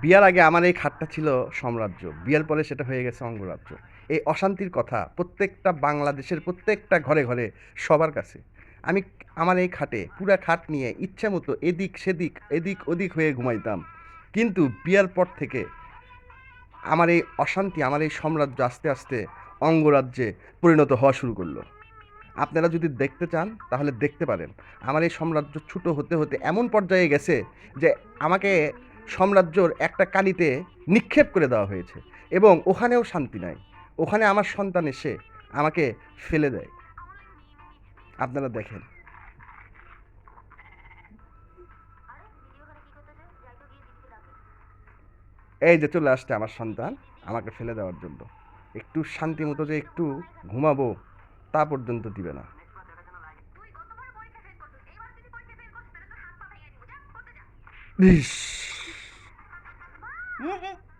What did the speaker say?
বিয়ার আগে আমার এই খাটটা ছিল সাম্রাজ্য। বিয়ার পরে সেটা হয়ে গেছে অঙ্গরাজ্য। এই অশান্তির কথা প্রত্যেকটা বাংলাদেশের প্রত্যেকটা ঘরে ঘরে সবার কাছে। আমি আমার এই খাটে পুরা খাট নিয়ে ইচ্ছে মতো এদিক সেদিক, এদিক ওদিক হয়ে ঘুমাইতাম। কিন্তু বিয়ার পর থেকে আমার এই অশান্তি, আমার এই সাম্রাজ্য আস্তে আস্তে অঙ্গরাজ্যে পরিণত হওয়া শুরু করল। আপনারা যদি দেখতে চান, তাহলে দেখতে পারেন। আমার এই সাম্রাজ্য ছোটো হতে হতে এমন পর্যায়ে গেছে যে আমাকে সাম্রাজ্যর একটা কালিতে নিক্ষেপ করে দেওয়া হয়েছে এবং ওখানেও শান্তি নাই। ওখানে আমার সন্তান এসে আমাকে ফেলে দেয়। আপনারা দেখেন। এই যে চলে আসছে আমার সন্তান, আমাকে ফেলে দেওয়ার জন্য। একটু শান্তি মতো যে একটু ঘুমাবো, তা পর্যন্ত দিবে না। ইস! Uhum.